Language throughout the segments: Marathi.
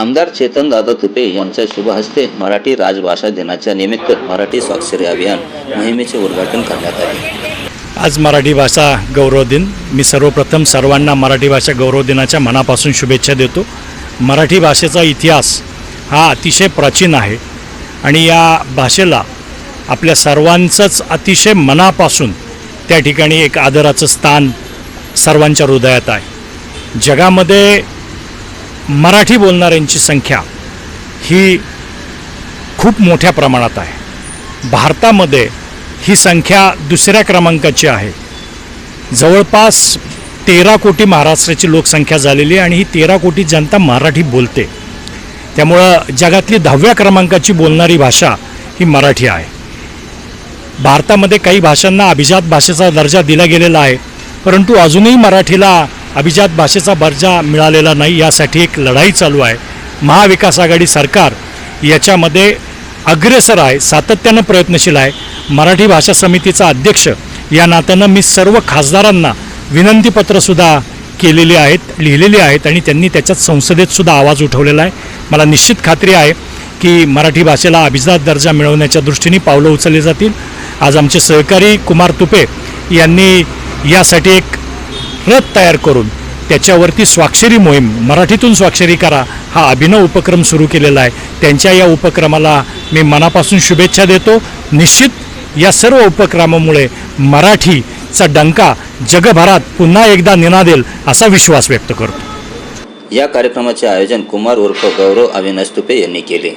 आमदार चेतनदादा तुपे यांच्या शुभ हस्ते मराठी राजभाषा दिनाच्या निमित्त मराठी स्वाक्षरी अभियान मोहिमेचे उद्घाटन करण्यात आले. आज मराठी भाषा गौरव दिन. मी सर्वप्रथम सर्वांना मराठी भाषा गौरव दिनाच्या मनापासून शुभेच्छा देतो. मराठी भाषेचा इतिहास हा अतिशय प्राचीन आहे आणि या भाषेला आपल्या सर्वांचंच अतिशय मनापासून त्या ठिकाणी एक आदराचं स्थान सर्वांच्या हृदयात आहे. जगामध्ये मराठी बोलणाऱ्यांची संख्या ही खूप मोठ्या प्रमाणात आहे. भारतामध्ये ही संख्या दुसऱ्या क्रमांकाची आहे. जवळपास तेरा कोटी महाराष्ट्राची लोकसंख्या झालेली आहे आणि ही तेरा कोटी जनता मराठी बोलते. त्यामुळं जगातली दहाव्या क्रमांकाची बोलणारी भाषा ही मराठी आहे. भारतामध्ये काही भाषांना अभिजात भाषेचा दर्जा दिला गेलेला आहे परंतु अजूनही मराठीला अभिजात भाषेचा दर्जा मिळालेला नाही यासाठी एक लढाई चालू आहे. महाविकास आघाडी सरकार याच्यामध्ये अग्रेसर आहे सातत्यानं प्रयत्नशील आहे. मराठी भाषा समितीचा अध्यक्ष या नात्यानं मी सर्व खासदारांना विनंतीपत्रसुद्धा केलेली आहेत लिहिलेली आहेत आणि त्यांनी त्याच्यात संसदेतसुद्धा आवाज उठवलेला आहे. मला निश्चित खात्री आहे की मराठी भाषेला अभिजात दर्जा मिळवण्याच्या दृष्टीने पावलं उचलली जातील. आज आमचे सहकारी कुमार तुपे यांनी यासाठी एक रथ तयार करून त्याच्यावरती स्वाक्षरी मोहीम मराठीतून स्वाक्षरी करा हा अभिनव उपक्रम सुरू केलेला आहे. त्यांच्या या उपक्रमाला मी मनापासून शुभेच्छा देतो. निश्चित या सर्व उपक्रमामुळे मराठीचा डंका जगभरात पुन्हा एकदा निनादेल असा विश्वास व्यक्त करतो. या कार्यक्रमाचे आयोजन कुमार उर्फ गौरव अविनाश तुपे यांनी केले.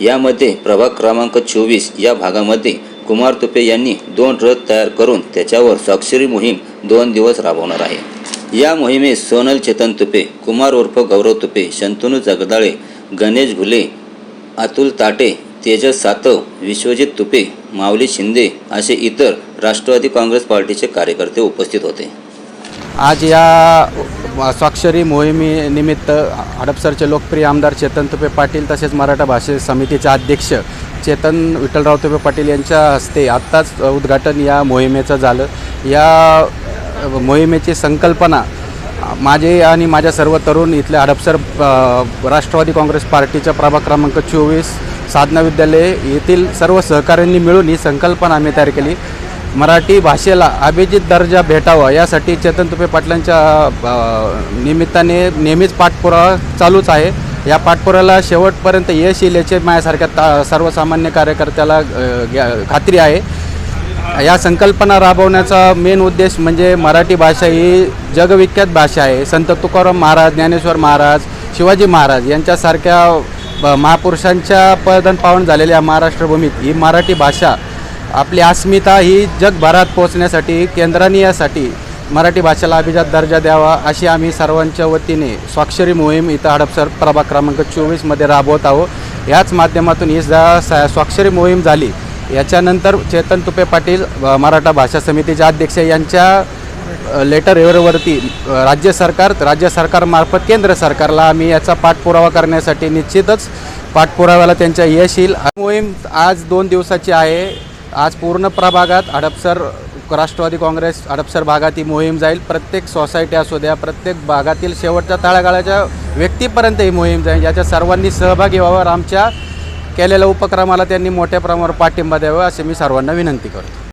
यामध्ये प्रभाग क्रमांक चोवीस या भागामध्ये कुमार तुपे यांनी दोन रथ तयार करून त्याच्यावर स्वाक्षरी मोहीम दोन दिवस राबवणार आहे. या मोहिमेत सोनल चेतन तुपे कुमार उर्फ गौरव तुपे शंतनू जगदाळे गणेश घुले अतुल ताटे तेजस सातव विश्वजित तुपे माऊली शिंदे असे इतर राष्ट्रवादी काँग्रेस पार्टीचे कार्यकर्ते उपस्थित होते. आज या स्वाक्षरी मोहिमेनिमित्त हडपसरचे लोकप्रिय आमदार चेतन तुपे पाटील तसेच मराठा भाषे समितीचे अध्यक्ष चेतन विठ्ठलराव तुपे पाटील यांच्या हस्ते आत्ताच उद्घाटन या मोहिमेचं झालं. या मोहिमेची संकल्पना माझे आणि माझ्या सर्व तरुण इथल्या हडपसर राष्ट्रवादी काँग्रेस पार्टीच्या प्रभाग क्रमांक चोवीस साधना विद्यालय येथील सर्व सहकाऱ्यांनी मिळून ही संकल्पना आम्ही तयार केली. मराठी भाषेला अभिजित दर्जा भेटावा यासाठी चेतन तुपे पाटलांच्या निमित्ताने नेहमीच पाठपुरावा चालूच आहे. या पाठपुराला शेवटपर्यंत यश येईल याचे माझ्यासारख्या ता सर्वसामान्य कार्यकर्त्याला ग्या- खात्री आहे. या संकल्पना राबवण्याचा मेन उद्देश म्हणजे मराठी भाषा ही जगविख्यात भाषा आहे. संत तुकाराम महाराज ज्ञानेश्वर महाराज शिवाजी महाराज यांच्यासारख्या महापुरुषांच्या पदन पावन झालेल्या महाराष्ट्रभूमीत ही मराठी भाषा आपली अस्मिता ही जगभरात पोहोचण्यासाठी केंद्राने यासाठी मराठी भाषेला अभिजात दर्जा द्यावा अशी आम्ही सर्वांच्या वतीने स्वाक्षरी मोहीम इथं हडपसर प्रभाग क्रमांक चोवीसमध्ये राबवत आहोत. याच माध्यमातून ही जा सा- स्वाक्षरी मोहीम झाली. याच्यानंतर चेतन तुपे पाटील मराठा भाषा समितीचे अध्यक्ष यांच्या लेटर एवरवरती राज्य सरकार राज्य सरकारमार्फत केंद्र सरकारला आम्ही याचा पाठपुरावा करण्यासाठी निश्चितच पाठपुराव्याला त्यांच्या यश येईल. मोहीम आज दोन दिवसाची आहे. आज पूर्ण प्रभागात हडपसर राष्ट्रवादी काँग्रेस हडपसर भागात ही मोहीम जाईल. प्रत्येक सोसायटी असू द्या प्रत्येक भागातील शेवटच्या तळागाळाच्या व्यक्तीपर्यंत ही मोहीम जाईल. याच्या सर्वांनी सहभागी व्हावं. आमच्या केलेल्या उपक्रमाला त्यांनी मोठ्या प्रमाणावर पाठिंबा द्यावा असे मी सर्वांना विनंती करतो.